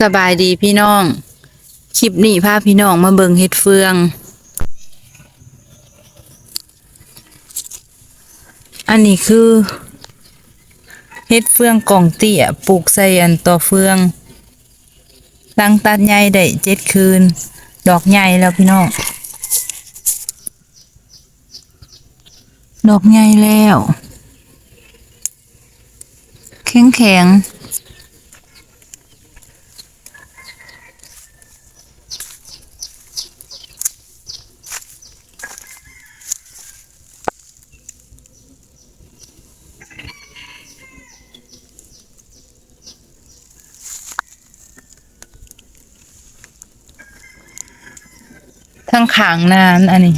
สบายดีพี่น้อง คลิปนี้พาพี่น้องมาเบิงเฮ็ดเฟือง อันนี้คือเฮ็ดเฟืองกล่องเตี้ยปลูกใส่อันต่อเฟืองตั้งตัดใหญ่ได้เจ็ดคืน ดอกใหญ่แล้วพี่น้อง ดอกใหญ่แล้ว แข็งแข็ง ทั้งขางนานอันนี้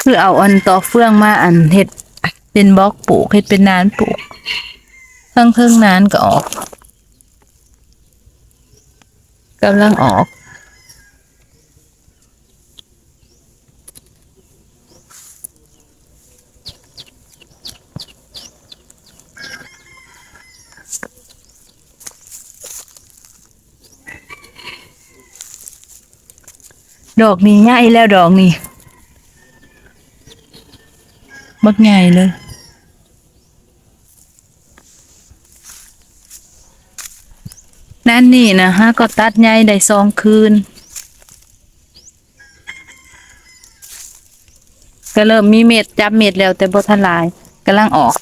คือเอาอันต่อเฟื่องมาอันเห็ดเป็นบล็อกปลูกเห็ดเป็นนานปลูกทั้งเครื่องนานก็ออกกำลังออก ดอกนี้ใหญ่แล้วดอกนี้บักใหญ่เลย นั่นนี่นะฮะก็ตัดใหญ่ได้สองคืน ก็เริ่มมีเม็ดจับเม็ดแล้วแต่บ่ทลายกำลังออก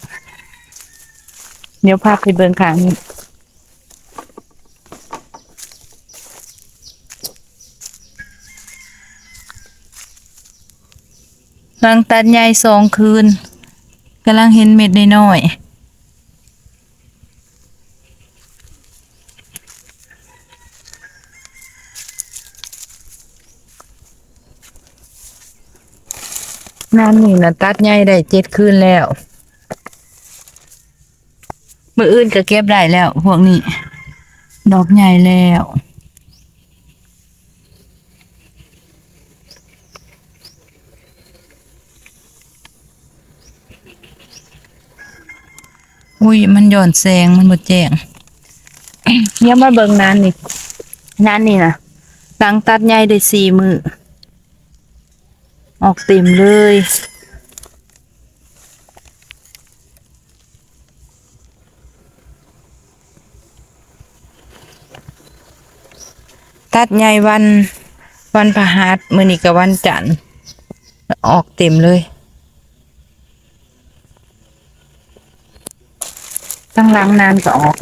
เดี๋ยวพาไปเบิ่งขางนี้ หลังตัดใหญ่สองคืนกำลังเห็นเม็ดน้อยๆนั่นนี่นะตัดใหญ่ได้เจ็ดคืนแล้ว มืออื่นก็เก็บได้แล้ว พวกนี้ ดอกใหญ่แล้ว อุ้ยมันหย่อนแสงมันบ่แจ้งเดี๋ยวมาเบิ่งนานนี่นานนี่นะหลังตัดใหญ่ได้สี่มือออกเต็มเลยตัดใหญ่วันวันพฤหัสมื้อนี้ก็วันจันทร์ออกเต็มเลย ตั้งล้างนานก็ออก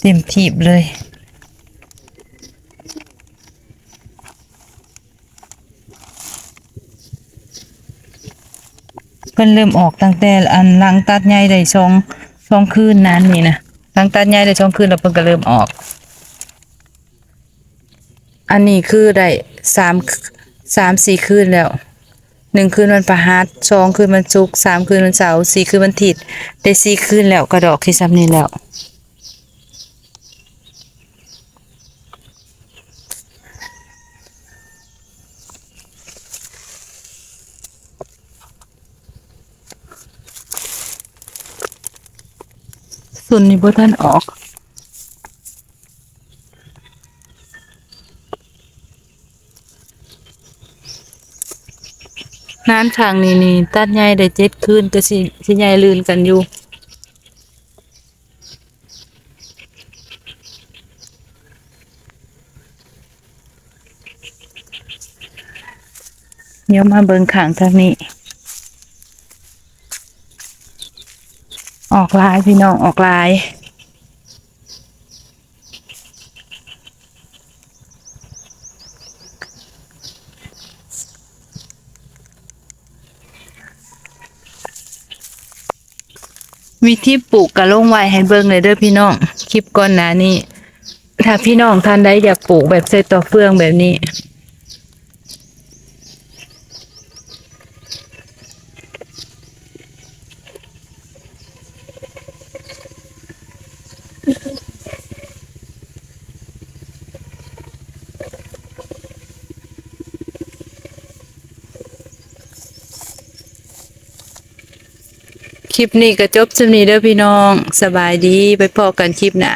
เต็มทีบเลยเพิ่นเริ่มออกตั้งแต่อันหลังตัดใหญ่ได้สองสองคืนนานนี่นะ หลังตัดใหญ่ได้สองคืนแล้วเพิ่นก็เริ่มออก อันนี้คือได้สามสามสี่คืนแล้วหนึ่งคืนวันประหัสสองคืนวันศุกร์สามคืนวันเสาร์สี่คืนวันอาทิตย์ได้สี่คืนแล้วกระดอกที่ซ้ำนี้แล้ว ส่วนนี้บ่ท่านออกนานทางนี้นี่ตัดใหญ่ได้เจ็ดคืนก็สิสิใหญ่ลื่นกันอยู่เดี๋ยวมาเบิ่งข้างทางนี้ ออกลายพี่น้องออกลายวิธีปลูกกระลงไว้ให้เบิ่งเลยเด้อพี่น้อง คลิปก่อนหน้านี้ ถ้าพี่น้องท่านใดอยากปลูกแบบใส่ต่อเฟืองแบบนี้ คลิปนี้ก็จบสำนี้เด้อพี่น้อง สบายดีไปพอกันคลิปหน้า